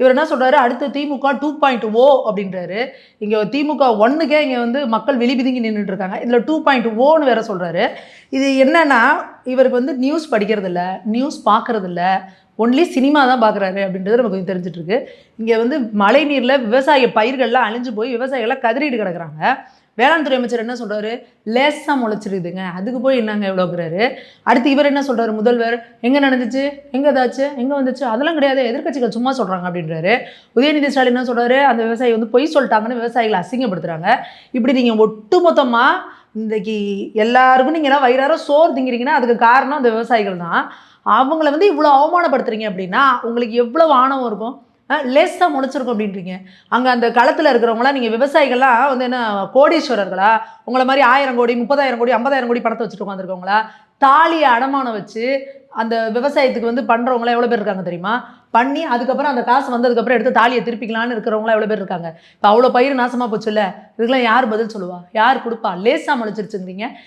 இவர் என்ன சொல்கிறாரு அடுத்து திமுக டூ பாயிண்ட் ஓ அப்படின்றாரு. இங்கே திமுக ஒன்றுக்கே இங்கே வந்து மக்கள் வெளிபிதுங்கி நின்றுட்டு இருக்காங்க. இதில் டூ பாயிண்ட் ஓன்னு வேற சொல்கிறாரு இது என்னன்னா இவருக்கு வந்து நியூஸ் படிக்கிறதில்ல நியூஸ் பார்க்குறதில்ல ஒன்லி சினிமா தான் பார்க்குறாரு அப்படின்றது நமக்கு கொஞ்சம் தெரிஞ்சிட்ருக்கு இங்கே வந்து மழை நீரில் விவசாய பயிர்கள்லாம் அழிஞ்சு போய் விவசாயிகள்லாம் கதறிட்டு கிடக்குறாங்க. வேளாண் துறை அமைச்சர் என்ன சொல்றாரு? லேசாக முளைச்சிருக்குதுங்க அதுக்கு போய் என்னங்க எவ்வளோக்குறாரு அடுத்து இவர் என்ன சொல்றாரு? முதல்வர் எங்கே நடந்துச்சு? எங்கே ஏதாச்சு எங்கே வந்துச்சு? அதெல்லாம் கிடையாது. எதிர்க்கட்சிகள் சும்மா சொல்கிறாங்க அப்படின்றாரு. உதயநிதி ஸ்டாலின் என்ன சொல்றாரு? அந்த விவசாயி வந்து பொய் சொல்லிட்டாங்கன்னு விவசாயிகளை அசிங்கப்படுத்துறாங்க. இப்படி நீங்கள் ஒட்டுமொத்தமாக இன்றைக்கி எல்லாருக்கும் நீங்கள் என்ன வயிறார சோறு திங்கிறீங்கன்னா அதுக்கு காரணம் அந்த விவசாயிகள் தான். அவங்கள வந்து இவ்வளோ அவமானப்படுத்துறீங்க அப்படின்னா உங்களுக்கு எவ்வளோ ஆணவம் இருக்கும்? லேஸாக முளைச்சிருக்கும் அப்படின்றீங்க. அங்கே அந்த களத்தில் இருக்கிறவங்களாம் நீங்கள் விவசாயிகள்லாம் வந்து என்ன கோடீஸ்வரர்களா? உங்களை மாதிரி ஆயிரம் கோடி முப்பதாயிரம் கோடி ஐம்பதாயிரம் கோடி பணத்தை வச்சுட்டு உட்காந்துருக்கவங்களா தாலியை அடமானம் வச்சு அந்த விவசாயத்துக்கு வந்து பண்ணுறவங்களாம் எவ்வளோ பேர் இருக்காங்க தெரியுமா? பண்ணி அதுக்கப்புறம் அந்த காசு வந்ததுக்கப்புறம் எடுத்து தாலியை திருப்பிக்கலான்னு இருக்கிறவங்களாம் எவ்வளோ பேர் இருக்காங்க. இப்போ அவ்வளோ பயிர் நாசமாக போச்சுல்ல? இதுக்கெல்லாம் யார் பதில் சொல்லுவா? யார் கொடுப்பா? லேசாக முளைச்சிருச்சுங்கிறீங்க.